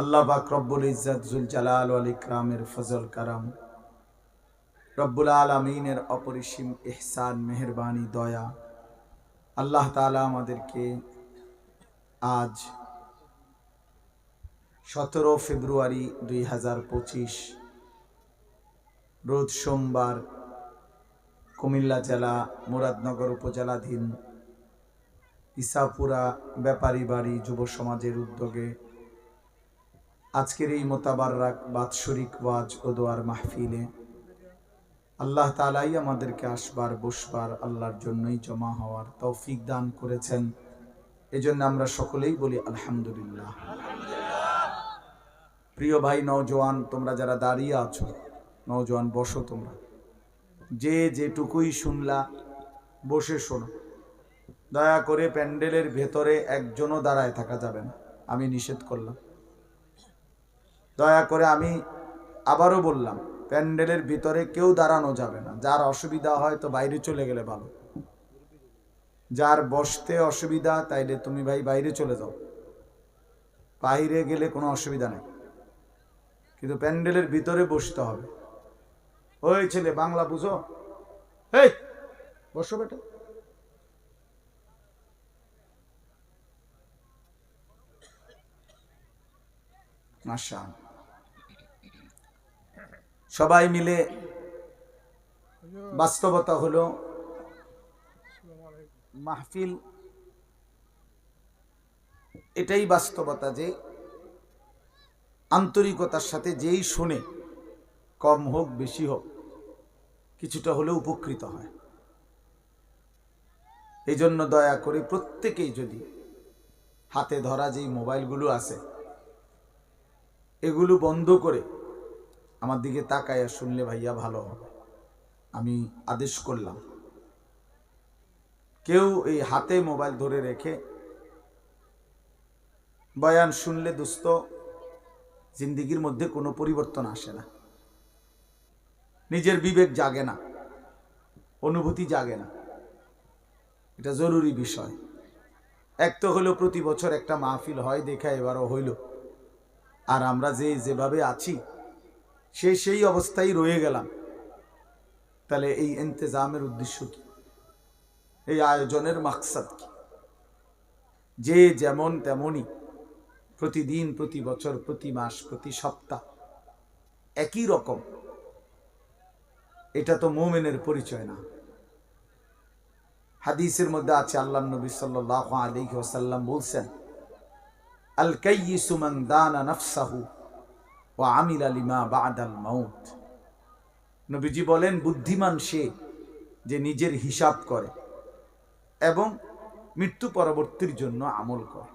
আল্লাহ পাক রব্বুল ইজ্জত, জুল জালাল আল ইকরামের ফজল কারাম। রব্বুল আলমিনের অপরিসীম এহসান মেহরবানি, দয়া। আল্লাহ তাআলা আমাদেরকে আজ সতেরো ফেব্রুয়ারি দুই হাজার পঁচিশ, রোজ সোমবার কুমিল্লা জেলা, মুরাদনগর উপজেলাধীন, ইসাপুরা ব্যাপারী বাড়ি যুব সমাজের উদ্যোগে আজকের এই মোতাবারক বাৎসরিক ওয়াজ ও দোয়ার মাহফিলে আল্লাহ তালাই আমাদেরকে আসবার, বসবার, আল্লাহর জন্যই জমা হওয়ার তৌফিক দান করেছেন। এজন্য আমরা সকলেই বলি আলহামদুলিল্লাহ। প্রিয় ভাই নওজোয়ান, তোমরা যারা দাঁড়িয়ে আছো, নওজোয়ান বসো তোমরা। যে যেটুকুই শুনলা, বসে শোনো। দয়া করে প্যান্ডেলের ভেতরে একজনও দাঁড়ায় থাকা যাবে না। আমি নিষেধ করলাম। দয়া করে আমি আবারও বললাম, প্যান্ডেলের ভিতরে কেউ দাঁড়ানো যাবে না। যার অসুবিধা হয় তো বাইরে চলে গেলে ভালো। যার বসতে অসুবিধা, তাইলে তুমি ভাই বাইরে চলে যাও। বাইরে গেলে কোনো অসুবিধা নেই। কিন্তু প্যান্ডেলের ভিতরে বসতে হবে। ওই ছেলে, বাংলা বুঝো? এই, বসো বেটা। মাসা সবাই মিলে বাস্তবতা হলো মাহফিল। এটাই বাস্তবতা যে আন্তরিকতার সাথে যেই শুনে, কম হোক, বেশি হোক, কিছুটা হলেও উপকৃত হয়। এই জন্য দয়া করে প্রত্যেকেই যদি হাতে ধরা যেই মোবাইলগুলো আছে, এগুলো বন্ধ করে আমার দিকে তাকায়া শুনলে, ভাইয়া, ভালো আমি আদেশ করলাম। কেউ এই হাতে মোবাইল ধরে রেখে বয়ান শুনলে, দোস্ত, জিন্দিগির মধ্যে কোনো পরিবর্তন আসে না। নিজের বিবেক জাগে না, অনুভূতি জাগে না। এটা জরুরি বিষয়। এক তো হলো প্রতি বছর একটা মাহফিল হয়, দেখা এবারও হইল। আর আমরা যে যেভাবে আছি সে সেই অবস্থায় রয়ে গেলাম। তাহলে এই ইন্তজামের উদ্দেশ্য কি? এই আয়োজনের মাকসাদ কি? যে যেমন তেমনই প্রতিদিন, প্রতি বছর, প্রতি মাস, প্রতি সপ্তাহ একই রকম। এটা তো মোমেনের পরিচয় না। হাদিসের মধ্যে আছে, আল্লাহ নবী সাল্লাহ আলী ওসাল্লাম বলছেন, আল কাইয়িসু মান দানা নাফসাহু ওয়া আলিমা বা বাদাল মাউত। নবীজি বলেন, বুদ্ধিমান সে যে নিজের হিসাব করে এবং মৃত্যু পরবর্তীর জন্য আমল করে।